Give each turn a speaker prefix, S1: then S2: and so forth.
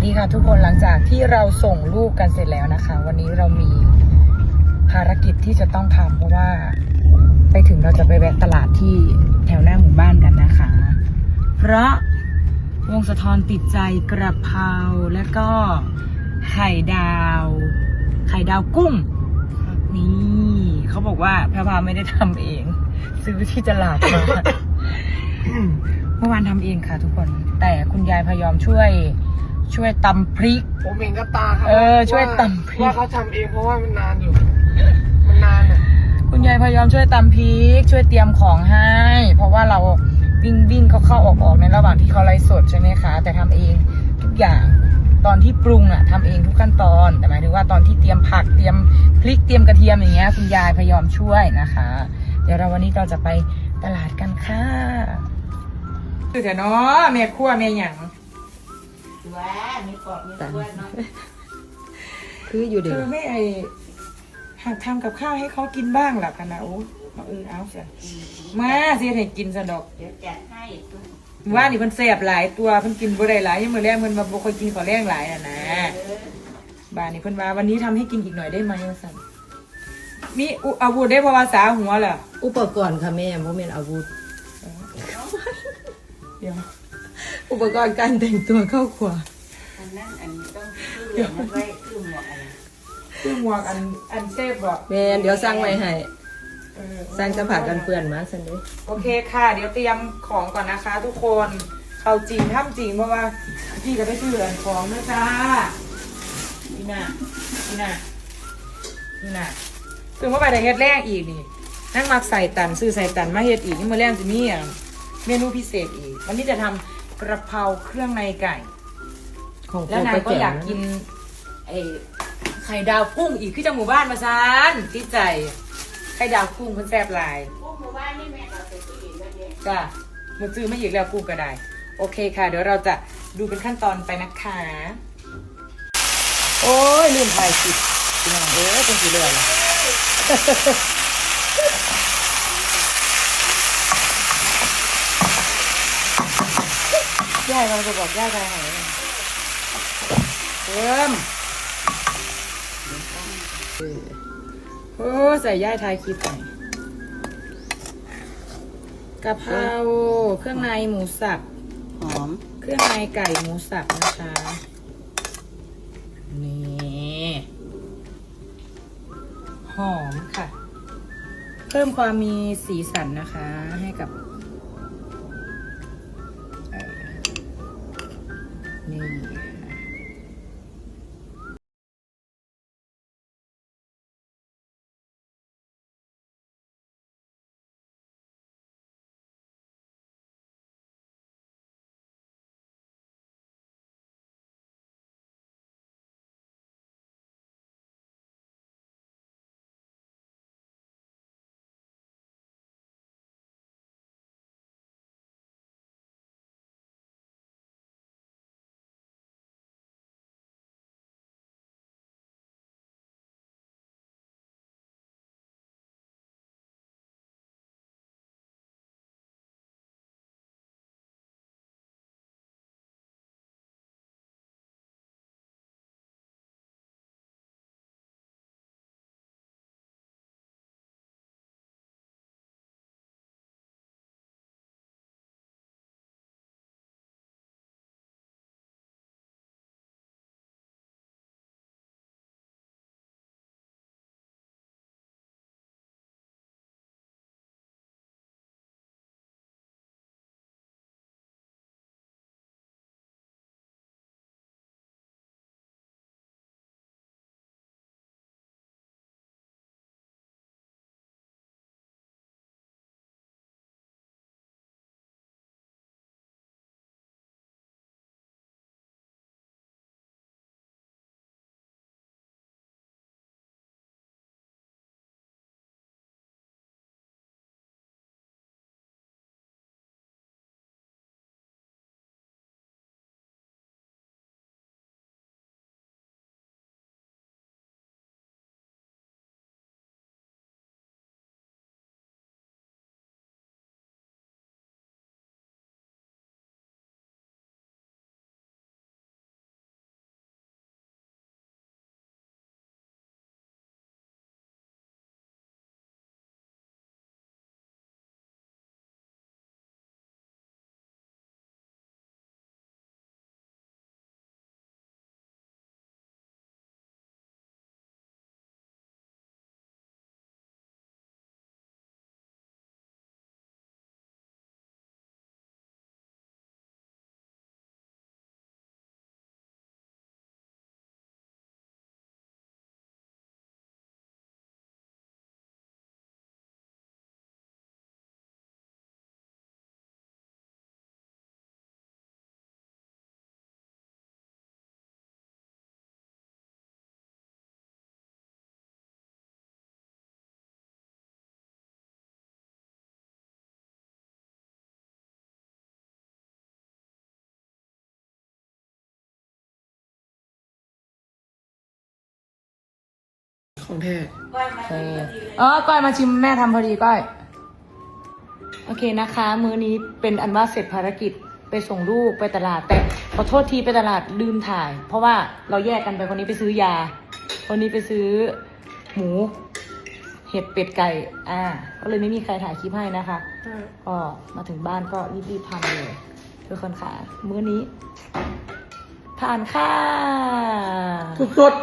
S1: สดีค่ะทุกคนหลังจากที่เราส่งลูกกันเสร็จแล้วนะคะ วันนี้เรามีภารกิจที่จะต้องทำเพราะว่าไปถึงเราจะไปแวะตลาดที่แถวหน้าหมู่บ้านกันนะคะ เพราะวงสะทอนติดใจกระเพราและก็ไข่ดาว ไข่ดาวกุ้ง นี่เขาบอกว่าพรพาไม่ได้ทำเอง ซื้อที่ตลาดมาเมื่อวานทำเองค่ะทุกคน แต่คุณยายพยอมช่วย ช่วยตำพริก
S2: ผมเห็นกับตาครับ
S1: เออช่วยาตำพริก
S2: ว่าเขาทำเองเพราะว่ามันนานอยู่ มันนานอะ
S1: คุณยายพยอมช่วยตำพริก ช่วยเตรียมของให้ เพราะว่าเราวิ่งวิ่งเขาเข้าออกออกในระหว่างที่เขาไลฟ์สดใช่ไหมคะ แต่ทำเองทุกอย่างตอนที่ปรุงอะทำเองทุกขั้นตอนแต่หมายถึงว่าตอนที่เตรียมผักเตรียมพริกเตรียมกระเทียมอย่างเงี้ยคุณยายพยอมช่วยนะคะ เดี๋ยวเราวันนี้เราจะไปตลาดกันค่ะคือแต่เนาะแม่ครัวแม่หยัง
S3: ว้ามีกรอบมีกล้วยเนาะ
S4: คืออยู่
S1: เธ
S4: เดียว
S1: อไม่ไอหัดทำกับข้าวให้เขากินบ้างหรอกันนะโอ้มาเออเอาสิมาเสียให้กินสะดอก
S3: เดี๋ยวจัดให้ตุ้ม
S1: ว่านี่มันแสบหลายตัวเพิ่นกินบ่ได้หลายยังมื้อแรกเพิ่นมาบ่ค่อยกินข้าวแรงหลายอะนะ
S3: เออ
S1: บ้านนี้เพิ่นว่าวันนี้ทำให้กินอีกหน่อยได้ไหมว่าซั่นมีอุอาวุธได้เพราะว่าสาหัวเหรอ
S4: อุปกรณ์ค่ะแม่โมเมนอาวุธ
S1: เดี๋ยว
S4: อุปกรณ์การแต่งตัวเข้าครัว
S3: อันนั้นอันนี้ต้องซื้อมันไว้คือหมวกอะไร
S1: คือหมวกอันอันเซฟบ่
S4: แม่เดี๋ยวสร้างไว้ให้
S1: เออ
S4: สร้างจะผ่ากันเปื้อนมาสันเด้
S1: โอเคค่ะ เดี๋ยวเตรียมของก่อนนะคะ ทุกคนเข้าจริงทำจริงเพราะว่าพี่ก็ไปซื้ออันของนะจ้านี่น่ะนี่น่ะนี่น่ะซึ่งว่าไปแต่เฮ็ดแรกอีกนี่นั่งมักใส่ตันซื้อใส่ตันมาเฮ็ดอีกนี่มาแรกจะมีอะเมนูพิเศษอีกวันนี้จะทำ กระเพราเครื่องในไก่
S4: ของ
S1: แล้วนางก็อยากกินไอ้ไข่ดาวกุ้งอีกที่จังหมู่บ้านมาซานติดใจไข่ดาวกุ้งคนแซ่บหลาย
S3: พวกหมู่บ้านนี่แม่เราไปซื้อเองแล้วเนี่ย
S1: จ้ะหมดซื้อไม่อีกแล้วกุ้งก็ได้ โอเคค่ะ เดี๋ยวเราจะดูเป็นขั้นตอนไปนะคะโอ้ยลืมถ่ายคลิปพี่น้องเอ้ยเป็นสีเหลืองายเราจะบอกย่ายไปไหนเพิ่มโอ้ใส่ย่ายทายคลิปไปกะเพราเครื่องในหมูสับ
S3: หอม
S1: เครื่องในไก่หมูสับนะคะ นี่หอมค่ะ เพิ่มความมีสีสันนะคะให้กับ นี่
S2: ของแท้
S3: ก้อยมา
S1: โอเค
S3: ถึงพอดีเลย
S1: เออก้อยมาชิมแม่ทำพอดีก้อย โอเคนะคะ มื้อนี้เป็นอันว่าเสร็จภารกิจไปส่งลูกไปตลาด แต่ขอโทษทีไปตลาดลืมถ่าย เพราะว่าเราแยกกันไปคนนี้ไปซื้อยา คนนี้ไปซื้อหมู เห็ดเป็ดไก่ อ่า ก็เลยไม่มีใครถ่ายคลิปให้นะคะก็มาถึงบ้านก็รีบๆทำเลยทุกคนค่ะ มื้อนี้ผ่านค่ะ
S2: สด